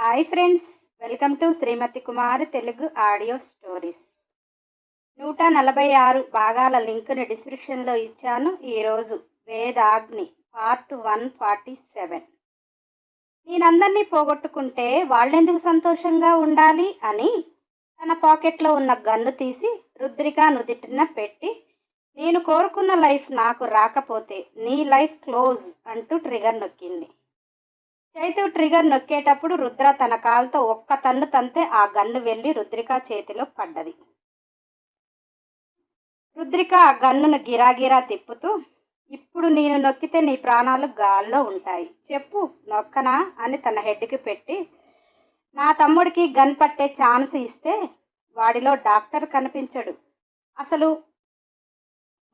Hi friends welcome to Srimathi Kumar Telugu audio stories. నూట నలభై ఆరు భాగాల లింక్ను డిస్క్రిప్షన్లో ఇచ్చాను ఈరోజు Vedagni part one forty seven. నేనందరినీ పోగొట్టుకుంటే వాళ్ళెందుకు సంతోషంగా ఉండాలి అని తన పాకెట్లో ఉన్న గన్ను తీసి రుద్రిక నుదిటిన పెట్టి నేను కోరుకున్న లైఫ్ నాకు రాకపోతే నీ లైఫ్ క్లోజ్ అంటూ ట్రిగర్ నొక్కింది. చైతు ట్రిగర్ నొక్కేటప్పుడు రుద్ర తన కాలుతో ఒక్క తన్ను తంతే ఆ గన్ను వెళ్ళి రుద్రిక చేతిలో పడ్డది. రుద్రిక ఆ గన్నును గిరాగిరా తిప్పుతూ ఇప్పుడు నేను నొక్కితే నీ ప్రాణాలు గాల్లో ఉంటాయి. చెప్పు నొక్కనా? అని తన హెడ్కి పెట్టి నా తమ్ముడికి గన్ పట్టే ఛాన్స్ ఇస్తే వాడిలో డాక్టర్ కనిపించడు. అసలు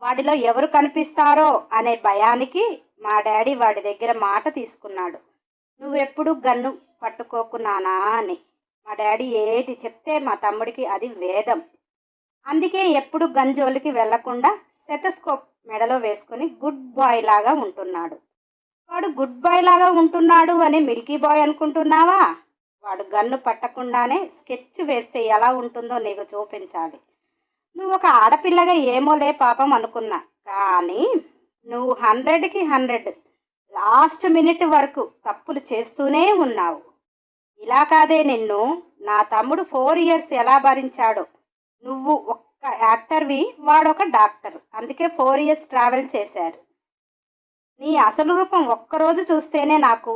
వాడిలో ఎవరు కనిపిస్తారో? అనే భయానికి మా డాడీ వాడి దగ్గర మాట తీసుకున్నాడు. నువ్వెప్పుడు గన్ను పట్టుకోకున్నానా అని. మా డాడీ ఏది చెప్తే మా తమ్ముడికి అది వేదం. అందుకే ఎప్పుడు గంజోలికి వెళ్ళకుండా సెతస్కోప్ మెడలో వేసుకుని గుడ్ బాయ్ లాగా ఉంటున్నాడు. వాడు గుడ్ బాయ్ లాగా ఉంటున్నాడు అని మిల్కీ బాయ్ అనుకుంటున్నావా? వాడు గన్ను పట్టకుండానే స్కెచ్ వేస్తే ఎలా ఉంటుందో నీకు చూపించాలి. నువ్వు ఒక ఆడపిల్లగా ఏమోలే పాపం అనుకున్నా. కానీ నువ్వు హండ్రెడ్కి హండ్రెడ్. లాస్ట్ మినిట్ వరకు తప్పులు చేస్తూనే ఉన్నావు. ఇలా కాదే నిన్ను నా తమ్ముడు ఫోర్ ఇయర్స్ ఎలా భరించాడో. నువ్వు ఒక్క యాక్టర్వి వాడొక డాక్టర్. అందుకే ఫోర్ ఇయర్స్ ట్రావెల్ చేశారు. నీ అసలు రూపం ఒక్కరోజు చూస్తేనే నాకు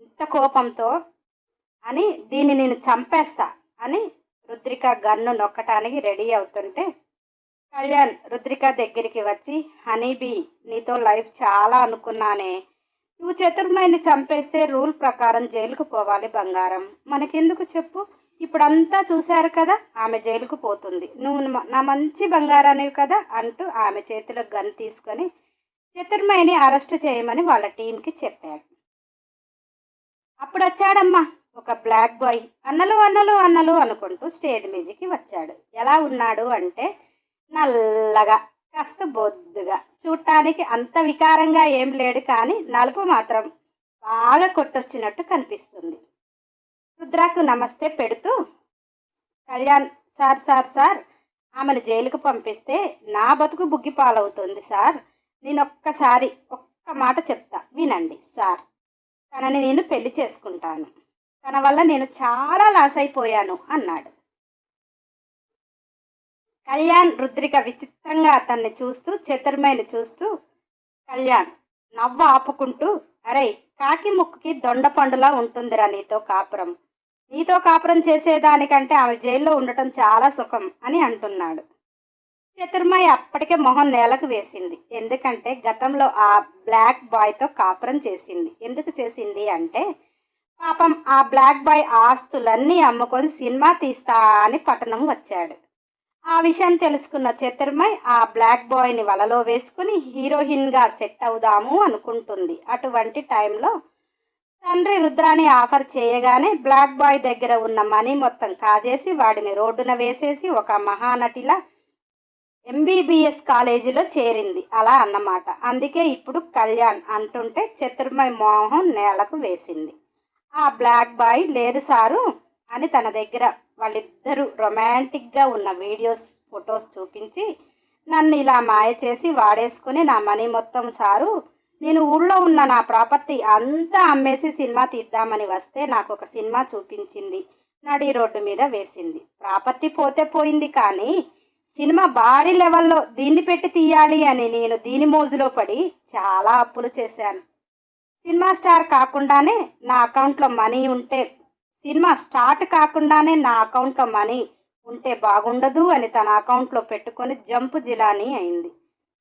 ఇంత కోపంతో అని దీన్ని నేను చంపేస్తా అని రుద్రిక గన్ను నొక్కటానికి రెడీ అవుతుంటే కళ్యాణ్ రుద్రిక దగ్గరికి వచ్చి హనీబీ నీతో లైఫ్ చాలా అనుకున్నానే. నువ్వు చతుర్మయిని చంపేస్తే రూల్ ప్రకారం జైలుకు పోవాలి బంగారం. మనకెందుకు చెప్పు? ఇప్పుడంతా చూశారు కదా ఆమె జైలుకు పోతుంది. నువ్వు నా మంచి బంగారానివి కదా అంటూ ఆమె చేతిలో గన్ తీసుకొని చతుర్మైని అరెస్ట్ చేయమని వాళ్ళ టీంకి చెప్పాడు. అప్పుడు వచ్చాడమ్మా ఒక బ్లాక్ బాయ్. అన్నలు అన్నలు అన్నలు అనుకుంటూ స్టేజ్ మీదకి వచ్చాడు. ఎలా ఉన్నాడు అంటే నల్లగా కాస్త బొద్దుగా. చూడటానికి అంత వికారంగా ఏం లేడు కానీ నలుపు మాత్రం బాగా కొట్టొచ్చినట్టు కనిపిస్తుంది. రుద్రాకు నమస్తే పెడుతూ కళ్యాణ్ సార్ సార్ సార్ ఆమెను జైలుకు పంపిస్తే నా బతుకు బుగ్గి పాలవుతుంది సార్. నేను ఒక్కసారి ఒక్క మాట చెప్తా వినండి సార్. తనని నేను పెళ్ళి చేసుకుంటాను. తన వల్ల నేను చాలా లాస్ అయిపోయాను అన్నాడు. కళ్యాణ్ రుద్రిక విచిత్రంగా అతన్ని చూస్తూ చతుర్మైన చూస్తూ కళ్యాణ్ నవ్వ ఆపుకుంటూ అరే కాకి ముక్కుకి దొండ పండులా ఉంటుందిరా నీతో కాపురం. నీతో కాపురం చేసేదానికంటే ఆమె జైల్లో ఉండటం చాలా సుఖం అని అంటున్నాడు. చతుర్మయ్య అప్పటికే మొహం నేలకు వేసింది. ఎందుకంటే గతంలో ఆ బ్లాక్ బాయ్తో కాపురం చేసింది. ఎందుకు చేసింది అంటే పాపం ఆ బ్లాక్ బాయ్ ఆస్తులన్నీ అమ్ముకొని సినిమా తీస్తా అని పట్టణం వచ్చాడు. ఆ విషయం తెలుసుకున్న చతుర్మయ్ ఆ బ్లాక్ బాయ్ని వలలో వేసుకుని హీరోయిన్గా సెట్ అవుదాము అనుకుంటుంది. అటువంటి టైంలో తండ్రి రుద్రాని ఆఫర్ చేయగానే బ్లాక్ బాయ్ దగ్గర ఉన్న మనీ మొత్తం కాజేసి వాడిని రోడ్డున వేసేసి ఒక మహానటిలా ఎంబీబీఎస్ కాలేజీలో చేరింది. అలా అన్నమాట. అందుకే ఇప్పుడు కళ్యాణ్ అంటుంటే చతుర్మయ్ మోహం నేలకు వేసింది. ఆ బ్లాక్ బాయ్ లేదు సారు అని తన దగ్గర వాళ్ళిద్దరూ రొమాంటిక్గా ఉన్న వీడియోస్ ఫొటోస్ చూపించి నన్ను ఇలా మాయ చేసి వాడేసుకుని నా మనీ మొత్తం సారు నేను ఊళ్ళో ఉన్న నా ప్రాపర్టీ అంతా అమ్మేసి సినిమా తీద్దామని వస్తే నాకు ఒక సినిమా చూపించింది. నడి రోడ్డు మీద వేసింది. ప్రాపర్టీ పోతే పోయింది కానీ సినిమా భారీ లెవెల్లో దీన్ని పెట్టి తీయాలి అని నేను దీని మోజులో పడి చాలా అప్పులు చేశాను. సినిమా స్టార్ కాకుండానే నా అకౌంట్లో మనీ ఉంటే సినిమా స్టార్ట్ కాకుండానే నా అకౌంట్లో మనీ ఉంటే బాగుండదు అని తన అకౌంట్లో పెట్టుకొని జంపు జిలానీ అయింది.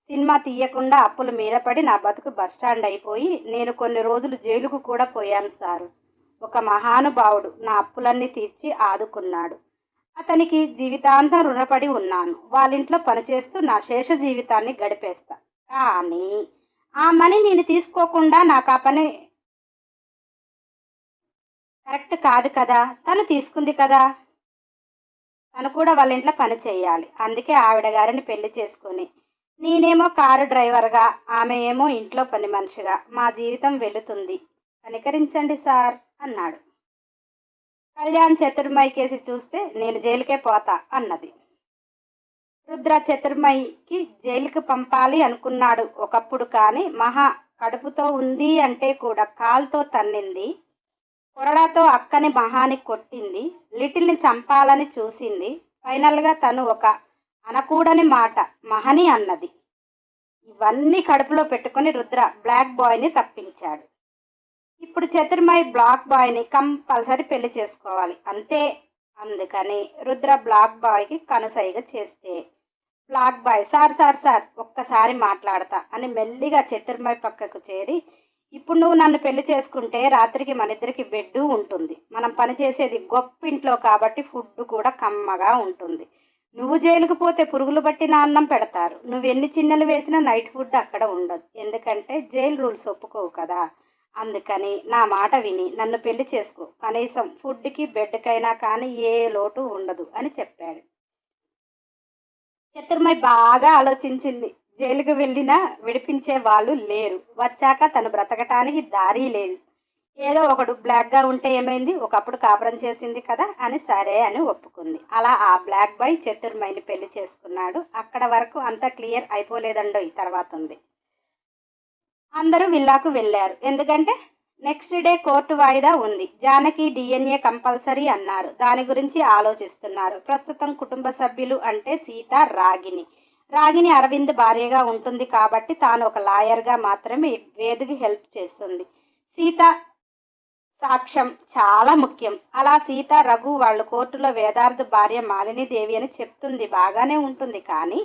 సినిమా తీయకుండా అప్పుల మీద పడి నా బతుకు బస్టాండ్ అయిపోయి నేను కొన్ని రోజులు జైలుకు కూడా పోయాను సారు. ఒక మహానుభావుడు నా అప్పులన్నీ తీర్చి ఆదుకున్నాడు. అతనికి జీవితాంతం రుణపడి ఉన్నాను. వాళ్ళింట్లో పనిచేస్తూ నా శేష జీవితాన్ని గడిపేస్తా. కానీ ఆ మనీ నేను తీసుకోకుండా నాకు ఆ పని కరెక్ట్ కాదు కదా? తను తీసుకుంది కదా? తను కూడా వాళ్ళ ఇంట్లో పని చేయాలి. అందుకే ఆవిడ గారిని పెళ్ళి చేసుకుని. నేనేమో కారు డ్రైవర్గా ఆమె ఏమో ఇంట్లో పని మనిషిగా. మా జీవితం వెళుతుంది. కనికరించండి సార్ అన్నాడు. కళ్యాణ్ చతుర్మయి కేసి చూస్తే నేను జైలుకే పోతా అన్నది. రుద్ర చతుర్మయికి జైలుకి పంపాలి అనుకున్నాడు ఒకప్పుడు కానీ మహా కడుపుతో ఉంది అంటే కూడా కాల్తో తన్నింది. కొరడాతో అక్కని మహాని కొట్టింది. లిటిల్ని చంపాలని చూసింది. ఫైనల్గా తను ఒక అనకూడని మాట మహని అన్నది. ఇవన్నీ కడుపులో పెట్టుకుని రుద్ర బ్లాక్ బాయ్ని రప్పించాడు. ఇప్పుడు చతుర్మయి బ్లాక్ బాయ్ని కంపల్సరీ పెళ్ళి చేసుకోవాలి. అంతే. అందుకని రుద్ర బ్లాక్ బాయ్కి కనుసైగ చేస్తే. Black boy sir sir sir ఒక్కసారి మాట్లాడతా అని మెల్లిగా చతుర్మయి పక్కకు చేరి ఇప్పుడు నువ్వు నన్ను పెళ్ళి చేసుకుంటే రాత్రికి మన ఇద్దరికి బెడ్ ఉంటుంది. మనం పనిచేసేది గొప్పింట్లో కాబట్టి ఫుడ్ కూడా కమ్మగా ఉంటుంది. నువ్వు జైలుకు పోతే పురుగులు పట్టిన అన్నం పెడతారు. నువ్వు ఎన్ని చిన్నలు వేసినా నైట్ ఫుడ్ అక్కడ ఉండదు. ఎందుకంటే జైలు రూల్స్ ఒప్పుకోవు కదా. అందుకని నా మాట విని నన్ను పెళ్ళి చేసుకో. కనీసం ఫుడ్కి బెడ్కైనా కానీ ఏ లోటు ఉండదు అని చెప్పాడు. చతుర్మయి బాగా ఆలోచించింది. జైలుకు వెళ్ళినా విడిపించే వాళ్ళు లేరు. వచ్చాక తను బ్రతకటానికి దారి లేదు. ఏదో ఒకడు బ్లాక్గా ఉంటే ఏమైంది? ఒకప్పుడు కాపురం చేసింది కదా అని సరే అని ఒప్పుకుంది. అలా ఆ బ్లాక్ బాయ్ చతుర్మైని పెళ్ళి చేసుకున్నాడు. అక్కడ వరకు అంతా క్లియర్ అయిపోలేదండో ఈ తర్వాత ఉంది. అందరూ విల్లాకు వెళ్ళారు. ఎందుకంటే నెక్స్ట్ డే కోర్టు వాయిదా ఉంది. జానకి డిఎన్ఏ కంపల్సరీ అన్నారు. దాని గురించి ఆలోచిస్తున్నారు. ప్రస్తుతం కుటుంబ సభ్యులు అంటే సీత రాగిని రాగిని అరవింద్ భార్యగా ఉంటుంది కాబట్టి తాను ఒక లాయర్గా మాత్రమే వేదికి హెల్ప్ చేస్తుంది. సీత సాక్ష్యం చాలా ముఖ్యం. అలా సీత రఘు వాళ్ళు కోర్టులో వేదార్థ భార్య మాలినీదేవి అని చెప్తుంది. బాగానే ఉంటుంది కానీ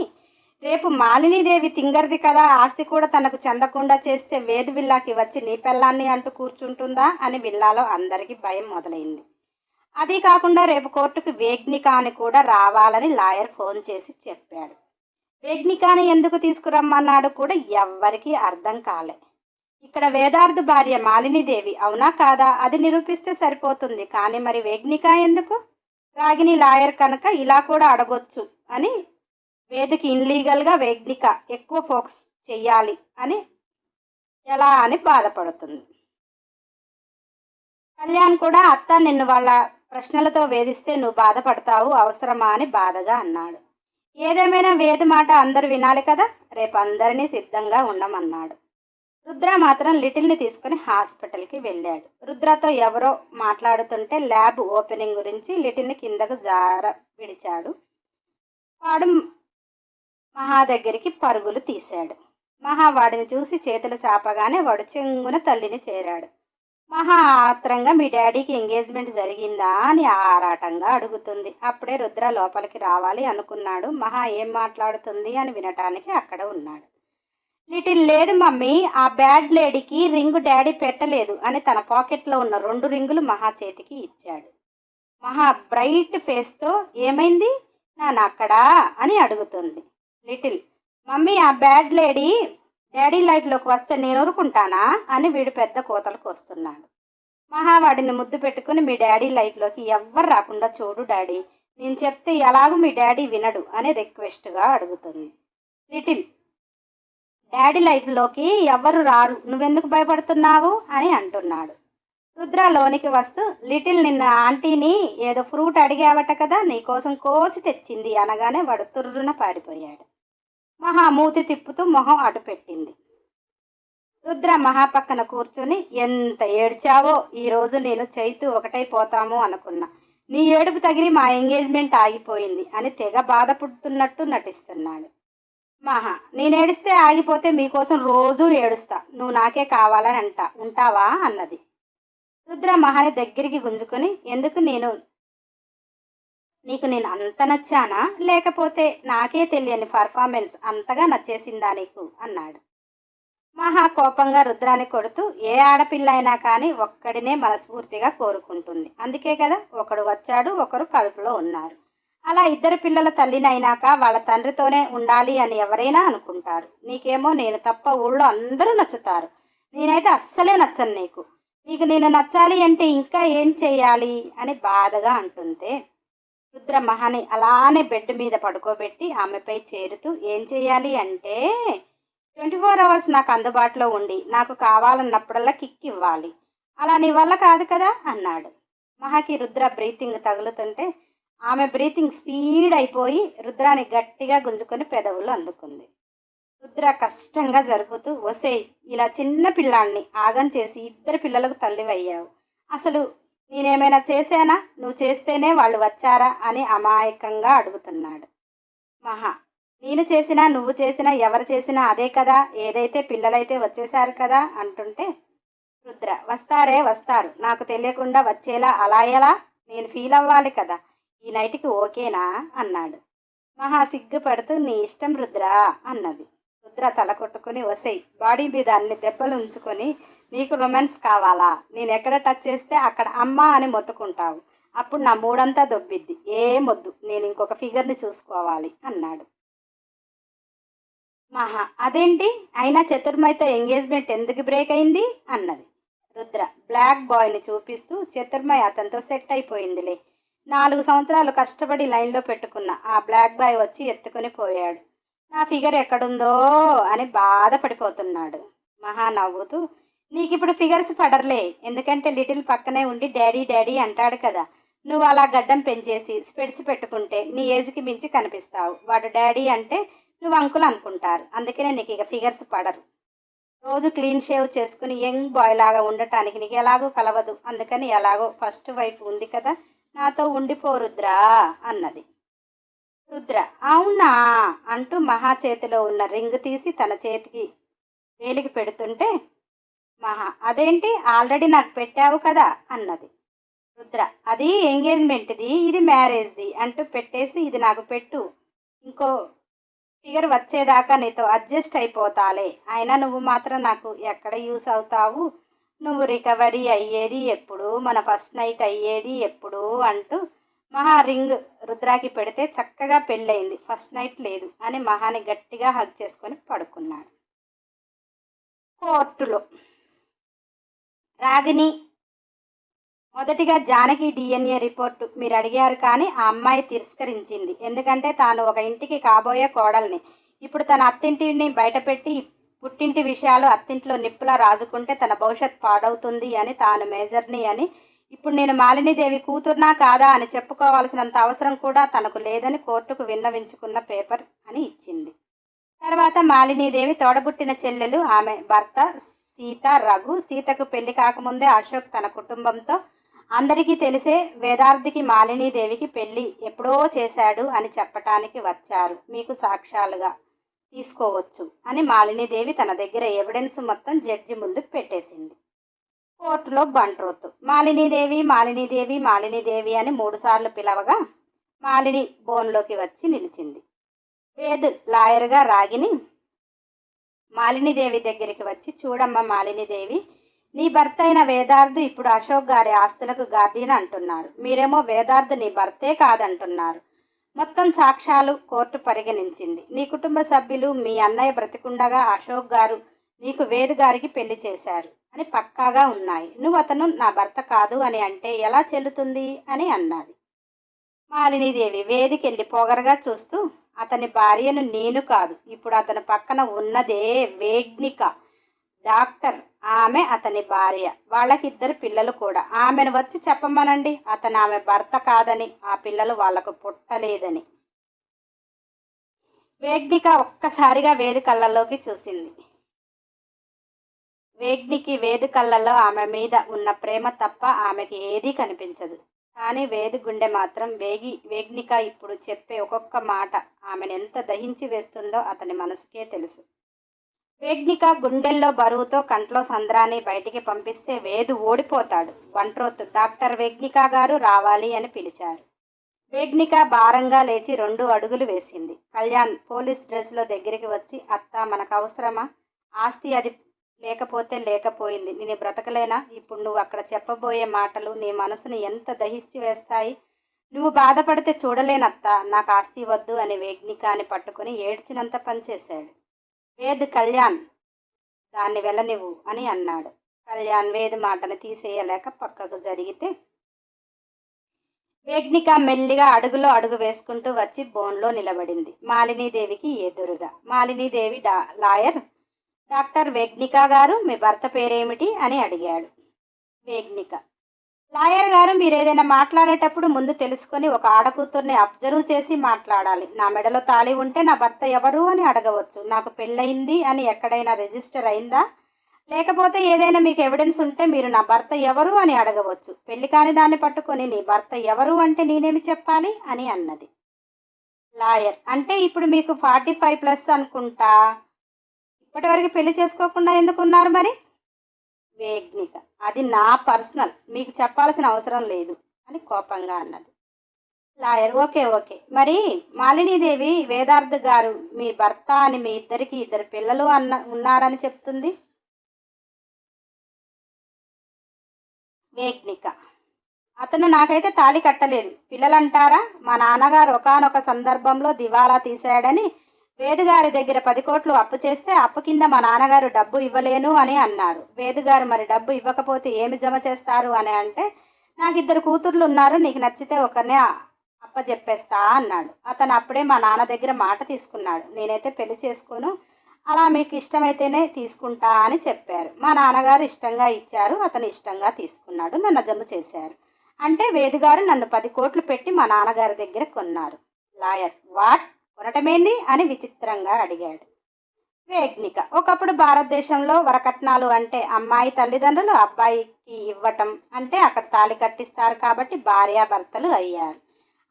రేపు మాలినీదేవి తింగర్ది కదా ఆస్తి కూడా తనకు చెందకుండా చేస్తే వేది విల్లాకి వచ్చి నీ పెళ్ళాన్ని అంటూ కూర్చుంటుందా అని విల్లాలో అందరికీ భయం మొదలైంది. అది కాకుండా రేపు కోర్టుకు వేగ్నిక అని కూడా రావాలని లాయర్ ఫోన్ చేసి చెప్పాడు. వేగ్నికాని ఎందుకు తీసుకురమ్మన్నాడు కూడా ఎవ్వరికీ అర్థం కాలే. ఇక్కడ వేదార్థ భార్య మాలినీదేవి అవునా కాదా? అది నిరూపిస్తే సరిపోతుంది. కానీ మరి వేగ్నిక ఎందుకు? రాగిని లాయర్ కనుక ఇలా కూడా అడగొచ్చు అని వేదికి ఇన్లీగల్గా వేగ్నిక ఎక్కువ ఫోకస్ చెయ్యాలి అని ఎలా అని బాధపడుతుంది. కళ్యాణ్ కూడా అత్త నిన్ను వాళ్ళ ప్రశ్నలతో వేధిస్తే నువ్వు బాధపడతావు అవసరమా? అని బాధగా అన్నాడు. ఏదేమైనా వేద మాట అందరూ వినాలి కదా రేపు అందరినీ సిద్ధంగా ఉండమన్నాడు. రుద్ర మాత్రం లిటిల్ని తీసుకుని హాస్పిటల్కి వెళ్ళాడు. రుద్రతో ఎవరో మాట్లాడుతుంటే ల్యాబ్ ఓపెనింగ్ గురించి లిటిల్ని కిందకు జార విడిచాడు. వాడు మహా దగ్గరికి పరుగులు తీశాడు. మహా వాడిని చూసి చేతులు చాపగానే వాడు చెంగున తల్లిని చేరాడు. మహా ఆత్రంగా మీ డాడీకి ఎంగేజ్మెంట్ జరిగిందా అని ఆరాటంగా అడుగుతుంది. అప్పుడే రుద్ర లోపలికి రావాలి అనుకున్నాడు. మహా ఏం మాట్లాడుతుంది అని వినటానికి అక్కడ ఉన్నాడు. లిటిల్ లేదు మమ్మీ ఆ బ్యాడ్ లేడీకి రింగ్ డాడీ పెట్టలేదు అని తన పాకెట్లో ఉన్న రెండు రింగులు మహా చేతికి ఇచ్చాడు. మహా బ్రైట్ ఫేస్తో ఏమైంది? నాన్న అక్కడా? అని అడుగుతుంది. లిటిల్ మమ్మీ ఆ బ్యాడ్ లేడీ డాడీ లైఫ్లోకి వస్తే నేను ఊరుకుంటానా అని వీడు పెద్ద కోతలకు వస్తున్నాడు. మహావాడిని ముద్దు పెట్టుకుని మీ డాడీ లైఫ్లోకి ఎవ్వరు రాకుండా చూడు డాడీ నేను చెప్తే ఎలాగూ మీ డాడీ వినడు అని రిక్వెస్ట్గా అడుగుతుంది. లిటిల్ డాడీ లైఫ్లోకి ఎవ్వరు రారు నువ్వెందుకు భయపడుతున్నావు అని అంటున్నాడు. రుద్ర లోనికి వస్తూ లిటిల్ నిన్న ఆంటీని ఏదో ఫ్రూట్ అడిగావట కదా నీకోసం కోసి తెచ్చింది అనగానే వాడు తుర్రున పారిపోయాడు. మహా మూతి తిప్పుతూ మొహం అటు పెట్టింది. రుద్ర మహా పక్కన కూర్చుని ఎంత ఏడ్చావో? ఈరోజు నేను చైతు ఒకటైపోతాము అనుకున్నా. నీ ఏడుపు తగిలి మా ఎంగేజ్మెంట్ ఆగిపోయింది అని తెగ బాధపడుతున్నట్టు నటిస్తున్నాడు. మహా నేను ఏడిస్తే ఆగిపోతే మీకోసం రోజూ ఏడుస్తా. నువ్వు నాకే కావాలని అంట. ఉంటావా? అన్నది. రుద్ర మహాని దగ్గరికి గుంజుకొని ఎందుకు నేను నీకు నేను అంత నచ్చానా? లేకపోతే నాకే తెలియని పర్ఫార్మెన్స్ అంతగా నచ్చేసిందా నీకు? అన్నాడు. మహా కోపంగా రుద్రాన్ని కొడుతూ ఏ ఆడపిల్ల అయినా కానీ ఒక్కడినే మనస్ఫూర్తిగా కోరుకుంటుంది. అందుకే కదా ఒకడు వచ్చాడు ఒకరు కడుపులో ఉన్నారు. అలా ఇద్దరు పిల్లల తల్లినైనాక వాళ్ళ తండ్రితోనే ఉండాలి అని ఎవరైనా అనుకుంటారు. నీకేమో నేను తప్ప ఊళ్ళో అందరూ నచ్చుతారు. నేనైతే అస్సలే నచ్చను నీకు. నీకు నేను నచ్చాలి అంటే ఇంకా ఏం చేయాలి? అని బాధగా అంటుంటే రుద్ర మహాని అలానే బెడ్ మీద పడుకోబెట్టి ఆమెపై చేరుతూ ఏం చేయాలి అంటే ట్వంటీ ఫోర్ అవర్స్ నాకు అందుబాటులో ఉండి నాకు కావాలన్నప్పుడల్లా కిక్ ఇవ్వాలి. అలా నీ వల్ల కాదు కదా అన్నాడు. మహాకి రుద్ర బ్రీతింగ్ తగులుతుంటే ఆమె బ్రీతింగ్ స్పీడ్ అయిపోయి రుద్రాన్ని గట్టిగా గుంజుకొని పెదవులు అందుకుంది. రుద్ర కష్టంగా జరుపుతూ వసే ఇలా చిన్న పిల్లాన్ని ఆగం చేసి ఇద్దరు పిల్లలకు తల్లివయ్యావు. అసలు నేనేమైనా చేశానా? నువ్వు చేస్తేనే వాళ్ళు వచ్చారా? అని అమాయకంగా అడుగుతున్నాడు. మహా నేను చేసినా నువ్వు చేసినా ఎవరు చేసినా అదే కదా? ఏదైతే పిల్లలైతే వచ్చేసారు కదా? అంటుంటే రుద్ర వస్తారే వస్తారు. నాకు తెలియకుండా వచ్చేలా అలా ఎలా? నేను ఫీల్ అవ్వాలి కదా. ఈ నైట్కి ఓకేనా? అన్నాడు. మహా సిగ్గుపడుతూ నీ ఇష్టం రుద్ర అన్నది. రుద్ర తల కొట్టుకుని వసేయ్. బాడీ మీద అన్ని దెబ్బలు ఉంచుకొని నీకు రొమాన్స్ కావాలా? నేను ఎక్కడ టచ్ చేస్తే అక్కడ అమ్మ అని మొత్తుకుంటావు. అప్పుడు నా మూడంతా దొబ్బిద్ది. ఏమొద్దు నేను ఇంకొక ఫిగర్ని చూసుకోవాలి అన్నాడు. మహా అదేంటి? అయినా చతుర్మయితో ఎంగేజ్మెంట్ ఎందుకు బ్రేక్ అయింది? అన్నది. రుద్ర బ్లాక్ బాయ్ని చూపిస్తూ చతుర్మయి అతనితో సెట్ అయిపోయిందిలే. నాలుగు సంవత్సరాలు కష్టపడి లైన్లో పెట్టుకున్న ఆ బ్లాక్ బాయ్ వచ్చి ఎత్తుకొని పోయాడు. నా ఫిగర్ ఎక్కడుందో అని బాధపడిపోతున్నాడు. మహా నవ్వుతూ నీకు ఇప్పుడు ఫిగర్స్ పడర్లే ఎందుకంటే లిటిల్ పక్కనే ఉండి డాడీ డాడీ అంటాడు కదా. నువ్వు అలా గడ్డం పెంచేసి స్పెడ్స్ పెట్టుకుంటే నీ ఏజ్కి మించి కనిపిస్తావు. వాడు డాడీ అంటే నువ్వు అంకుల్ అనుకుంటారు. అందుకనే నీకు ఇక ఫిగర్స్ పడరు. రోజు క్లీన్ షేవ్ చేసుకుని యంగ్ బాయ్ లాగా ఉండటానికి నీకు ఎలాగో కలవదు. అందుకని ఎలాగో ఫస్ట్ వైఫ్ ఉంది కదా నాతో ఉండిపోరుద్రా అన్నది. రుద్ర. అవునా? అంటూ మహా చేతిలో ఉన్న రింగ్ తీసి తన చేతికి వేలికి పెడుతుంటే మహా అదేంటి? ఆల్రెడీ నాకు పెట్టావు కదా అన్నది. రుద్ర అది ఎంగేజ్మెంట్ది ఇది మ్యారేజ్ది అంటూ పెట్టేసి ఇది నాకు పెట్టు. ఇంకో ఫిగర్ వచ్చేదాకా నీతో అడ్జస్ట్ అయిపోతాలే. అయినా నువ్వు మాత్రం నాకు ఎక్కడ యూస్ అవుతావు? నువ్వు రికవరీ అయ్యేది ఎప్పుడు? మన ఫస్ట్ నైట్ అయ్యేది ఎప్పుడు? అంటూ మహా రింగ్ రుద్రాకి పెడితే చక్కగా పెళ్ళయింది. ఫస్ట్ నైట్ లేదు అని మహాని గట్టిగా హగ్ చేసుకొని పడుకున్నాడు. కోర్టులో రాగిని మొదటిగా జానకి డిఎన్ఏ రిపోర్టు మీరు అడిగారు కానీ ఆ అమ్మాయి తిరస్కరించింది. ఎందుకంటే తాను ఒక ఇంటికి కాబోయే కోడల్ని. ఇప్పుడు తన అత్తింటిని బయటపెట్టి పుట్టింటి విషయాలు అత్తింట్లో నిప్పులా రాజుకుంటే తన భవిష్యత్ పాడవుతుంది అని తాను మేజర్ని అని ఇప్పుడు నేను మాలినీదేవి కూతుర్నా కాదా అని చెప్పుకోవాల్సినంత అవసరం కూడా తనకు లేదని కోర్టుకు విన్నవించుకున్న పేపర్ అని ఇచ్చింది. తర్వాత మాలినీదేవి తోడబుట్టిన చెల్లెలు ఆమె భర్త సీత రఘు సీతకు పెళ్ళి కాకముందే అశోక్ తన కుటుంబంతో అందరికీ తెలిసే వేదార్థికి మాలినీదేవికి పెళ్ళి ఎప్పుడో చేశాడు అని చెప్పటానికి వచ్చారు. మీకు సాక్ష్యాలుగా తీసుకోవచ్చు అని మాలినీదేవి తన దగ్గర ఎవిడెన్స్ మొత్తం జడ్జి ముందు పెట్టేసింది. కోర్టులో బంట్రోత్. మాలినీదేవి మాలినీదేవి మాలినీదేవి అని మూడుసార్లు పిలవగా మాలిని బోన్లోకి వచ్చి నిలిచింది. వేద్ లాయర్గా రాగిని మాలినీదేవి దగ్గరికి వచ్చి చూడమ్మ మాలినీదేవి నీ భర్త అయిన వేదార్థు ఇప్పుడు అశోక్ గారి ఆస్తులకు గార్డియన్ అంటున్నారు. మీరేమో వేదార్థు నీ భర్తే కాదంటున్నారు. మొత్తం సాక్ష్యాలు కోర్టు పరిగణించింది. నీ కుటుంబ సభ్యులు మీ అన్నయ్య బ్రతికుండగా అశోక్ గారు నీకు వేద్ గారికి పెళ్ళి చేశారు. అని పక్కాగా ఉన్నాయి. నువ్వు అతను నా భర్త కాదు అని అంటే ఎలా చెల్లుతుంది? అని అన్నది. మాలినీదేవి వేదికెళ్ళి పొగరగా చూస్తూ అతని భార్యను నేను కాదు ఇప్పుడు అతని పక్కన ఉన్నదే వేగ్నిక. డాక్టర్ ఆమె అతని భార్య. వాళ్ళకిద్దరు పిల్లలు కూడా. ఆమెను వచ్చి చెప్పమనండి. అతను ఆమె భర్త కాదని ఆ పిల్లలు వాళ్ళకు పుట్టలేదని. వేగ్నిక ఒక్కసారిగా వేదికళ్ళలోకి చూసింది. వేగ్నికి వేదు కళ్ళల్లో ఆమె మీద ఉన్న ప్రేమ తప్ప ఆమెకి ఏదీ కనిపించదు. కానీ వేది గుండె మాత్రం వేగి వేగ్నిక ఇప్పుడు చెప్పే ఒక్కొక్క మాట ఆమెను ఎంత దహించి వేస్తుందో అతని మనసుకే తెలుసు. వేగ్నిక గుండెల్లో బరువుతో కంట్లో సంద్రాన్ని బయటికి పంపిస్తే వేదు ఓడిపోతాడు. వంట్రోత్ డాక్టర్ వేగ్నిక గారు రావాలి అని పిలిచారు. వేగ్నిక భారంగా లేచి రెండు అడుగులు వేసింది. కళ్యాణ్ పోలీస్ డ్రెస్లో దగ్గరికి వచ్చి అత్త మనకు అవసరమా? ఆస్తి అది లేకపోతే లేకపోయింది. నేను బ్రతకలేనా? ఇప్పుడు నువ్వు అక్కడ చెప్పబోయే మాటలు నీ మనసుని ఎంత దహించి వేస్తాయి? నువ్వు బాధపడితే చూడలేనత్తా. నాకు ఆస్తి వద్దు అని వేగ్నికాని పట్టుకుని ఏడ్చినంత పనిచేశాడు వేద్ కళ్యాణ్ దాన్ని వెళ్ళనివ్వు అని అన్నాడు. కళ్యాణ్ వేద్ మాటను తీసేయలేక పక్కకు జరిగితే వేగ్నిక మెల్లిగా అడుగులో అడుగు వేసుకుంటూ వచ్చి బోన్లో నిలబడింది. మాలినీదేవికి ఎదురుగా. మాలినీదేవి డా లాయర్ డాక్టర్ వేగ్నిక గారు మీ భర్త పేరేమిటి అని అడిగాడు. వేగ్నిక లాయర్ గారు మీరు ఏదైనా మాట్లాడేటప్పుడు ముందు తెలుసుకొని ఒక ఆడకూతుర్ని అబ్జర్వ్ చేసి మాట్లాడాలి. నా మెడలో తాళి ఉంటే నా భర్త ఎవరు అని అడగవచ్చు. నాకు పెళ్ళయింది అని ఎక్కడైనా రిజిస్టర్ అయిందా? లేకపోతే ఏదైనా మీకు ఎవిడెన్స్ ఉంటే మీరు నా భర్త ఎవరు అని అడగవచ్చు. పెళ్ళి కాని దాన్ని పట్టుకొని నీ భర్త ఎవరు అంటే నేనేమి చెప్పాలి అని అన్నది. లాయర్ అంటే ఇప్పుడు మీకు ఫార్టీ ఫైవ్ ప్లస్ అనుకుంటా? ఇప్పటివరకు పెళ్ళి చేసుకోకుండా ఎందుకున్నారు మరి? వేగ్నిక అది నా పర్సనల్ మీకు చెప్పాల్సిన అవసరం లేదు అని కోపంగా అన్నది. Lawyer okay okay. మరి మాలినీదేవి వేదార్థ గారు మీ భర్త అని మీ ఇద్దరికి ఇద్దరు పిల్లలు అన్న ఉన్నారని చెప్తుంది? వేగ్నిక అతను నాకైతే తాళి కట్టలేదు. పిల్లలంటారా? మా నాన్నగారు ఒకానొక సందర్భంలో దివాలా తీశాడని వేదుగారి దగ్గర పది కోట్లు అప్పు చేస్తే అప్పు కింద మా నాన్నగారు డబ్బు ఇవ్వలేను అని అన్నారు. వేదుగారు మరి డబ్బు ఇవ్వకపోతే ఏమి జమ చేస్తారు అని అంటే నాకు ఇద్దరు కూతుర్లు ఉన్నారు నీకు నచ్చితే ఒకరినే అప్పచెప్పేస్తా అన్నాడు. అతను అప్పుడే మా నాన్న దగ్గర మాట తీసుకున్నాడు. నేనైతే పెళ్ళి చేసుకోను అలా మీకు ఇష్టమైతేనే తీసుకుంటా అని చెప్పారు. మా నాన్నగారు ఇష్టంగా ఇచ్చారు అతను ఇష్టంగా తీసుకున్నాడు నన్ను జమ చేశారు. అంటే వేదుగారు నన్ను పది కోట్లు పెట్టి మా నాన్నగారి దగ్గర కొన్నారు. Lawyer what? కొనటమేంది అని విచిత్రంగా అడిగాడు. వేగ్నిక ఒకప్పుడు భారతదేశంలో వరకట్నాలు అంటే అమ్మాయి తల్లిదండ్రులు అబ్బాయికి ఇవ్వటం అంటే అక్కడ తాళి కట్టిస్తారు కాబట్టి భార్యాభర్తలు అయ్యారు.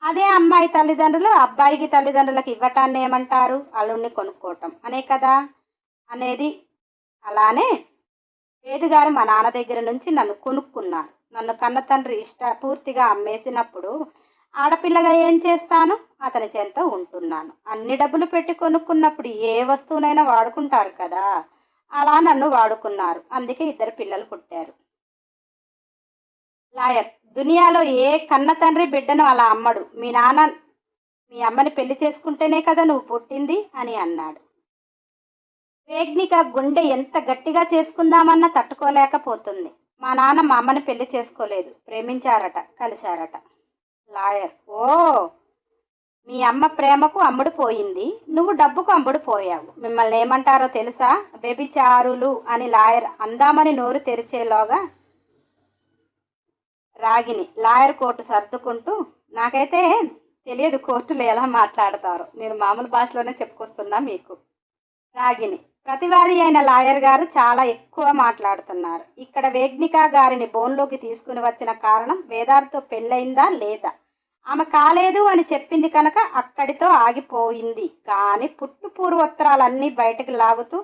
అదే అమ్మాయి తల్లిదండ్రులు అబ్బాయికి తల్లిదండ్రులకు ఇవ్వటాన్ని ఏమంటారు? అల్లుడిని కొనుక్కోవటం. అనే కదా? అనేది అలానే వేదుగారు మా నాన్న దగ్గర నుంచి నన్ను కొనుక్కున్నారు. నన్ను కన్న తండ్రి ఇష్ట పూర్తిగా అమ్మేసినప్పుడు ఆడపిల్లగా ఏం చేస్తాను? అతని చెంత ఉంటున్నాను. అన్ని డబ్బులు పెట్టి కొనుక్కున్నప్పుడు ఏ వస్తువునైనా వాడుకుంటారు కదా? అలా నన్ను వాడుకున్నారు. అందుకే ఇద్దరు పిల్లలు పుట్టారు. లాయర్ దునియాలో ఏ కన్న తండ్రి బిడ్డను అలా అమ్మడు. మీ నాన్న మీ అమ్మని పెళ్ళి చేసుకుంటేనే కదా నువ్వు పుట్టింది? అని అన్నాడు. వేగ్నిక గుండె ఎంత గట్టిగా చేసుకుందామన్నా తట్టుకోలేకపోతుంది. మా నాన్న మా అమ్మని పెళ్ళి చేసుకోలేదు. ప్రేమించారట కలిశారట. లాయర్. ఓ మీ అమ్మ ప్రేమకు అమ్ముడు పోయింది. నువ్వు డబ్బుకు అమ్ముడు పోయావు. మిమ్మల్ని ఏమంటారో తెలుసా? బెబిచారులు అని లాయర్ అందామని నోరు తెరిచేలోగా రాగిని లాయర్ కోర్టు సర్దుకుంటూ నాకైతే తెలియదు కోర్టులో ఎలా మాట్లాడతారు. నేను మామూలు భాషలోనే చెప్పుకొస్తున్నా మీకు. రాగిని ప్రతివాది అయిన లాయర్ గారు చాలా ఎక్కువ మాట్లాడుతున్నారు. ఇక్కడ వేగ్నికా గారిని బోన్లోకి తీసుకుని వచ్చిన కారణం వేదార్తో పెళ్ళయిందా లేదా? ఆమె కాలేదు అని చెప్పింది కనుక అక్కడితో ఆగిపోయింది. కానీ పుట్టు పూర్వోత్తరాలన్నీ బయటకు లాగుతూ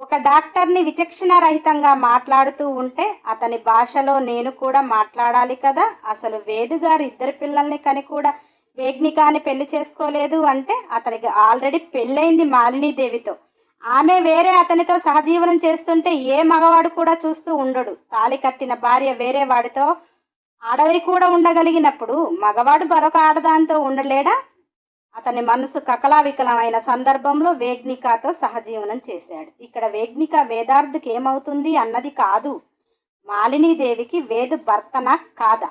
ఒక డాక్టర్ని విచక్షణ రహితంగా మాట్లాడుతూ ఉంటే అతని భాషలో నేను కూడా మాట్లాడాలి కదా? అసలు వేదు గారు ఇద్దరు పిల్లల్ని కని కూడా వేగ్నికాని పెళ్ళి చేసుకోలేదు అంటే అతనికి ఆల్రెడీ పెళ్ళైంది మాలినీదేవితో. ఆమె వేరే అతనితో సహజీవనం చేస్తుంటే ఏ మగవాడు కూడా చూస్తూ ఉండడు. తాలి కట్టిన భార్య వేరే వాడితో ఆడది కూడా ఉండగలిగినప్పుడు మగవాడు మరొక ఆడదాంతో ఉండలేడా? అతని మనసు కకలావికలమైన సందర్భంలో వేగ్నికాతో సహజీవనం చేశాడు. ఇక్కడ వేగ్నిక వేదార్థకి ఏమవుతుంది అన్నది కాదు. మాలినీదేవికి వేదు భర్తన కాదా?